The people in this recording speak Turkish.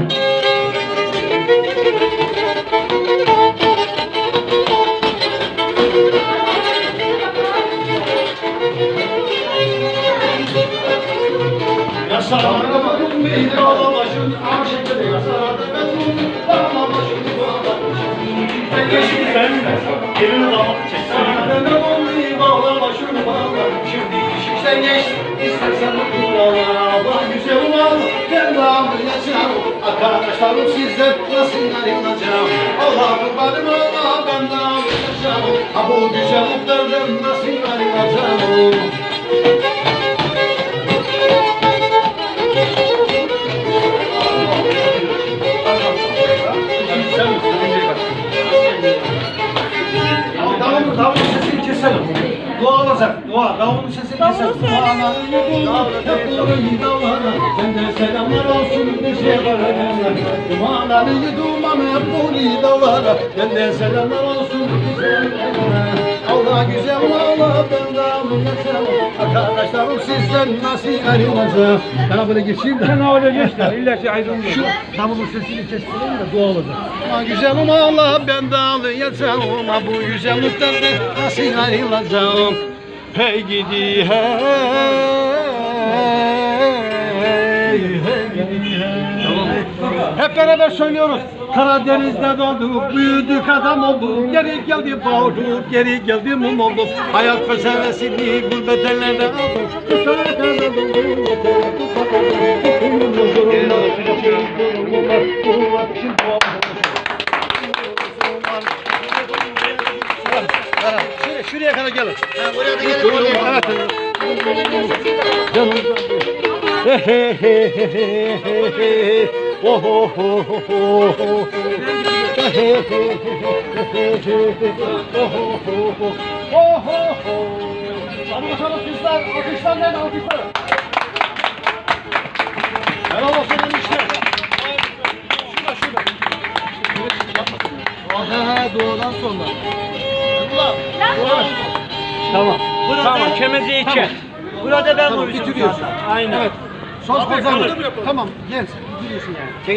Hadi. Yaşaramadım bir ağlamışım Aşıkları yaşaramadım Ağlamışım Sen gelin damat çeksin. Yaşaramadım ağlamışım Şimdi iş işten geçti İstersen bu buralara Allah güzel Arkadaşlarım sizden nasıl ayrılacağım Allah kurbanım Allah ben de anlayacağım Ha bu güzelliklerden nasıl ayrılacağım Davulun, davulun sesini keselim. Dua olacak, dua. Davulun sesini keselim. Senden selamlar olsun neşe var Dumanları dumanı buli davara Benden selamlar olsun Allah güzel Allah ben de anlayacağım Arkadaşlarım sizden nasıl ayrılacağım Ben böyle geçeyim de Sen öyle geç de illa ki aydın şu davulun sesini kestireyim de dua olacak. Ama güzelim Allah ben de ağlayacağım bu güzelliklerden nasıl ayrılacağım? Hey gidi hey hey gidi hey. Hep beraber söylüyoruz. Karadeniz'de doğduk, büyüdük adam olduk. Geri geldi bağırdık, geri geldi mum olduk. Hayat felsefesini gurbet ellerde aldık. Şuraya, şuraya kadar gelin. Ha, buraya da gelin. Oraya. Evet. Canım. He he he he he he he. Oh oh oh oh oh oh. Oh oh. Hadi bakalım kızlar. Alkışlar nerede alkışlar? Helal olsun enişte. Şurada şurada. Aha doğudan sonra. Ulan. Tamam. Tamam kemezeyi çek. Burada ben Tamam vuracağım. bitiriyorsun. Aynen. Evet. Söz kazanır. Tamam gel. Bitiriyorsun yani.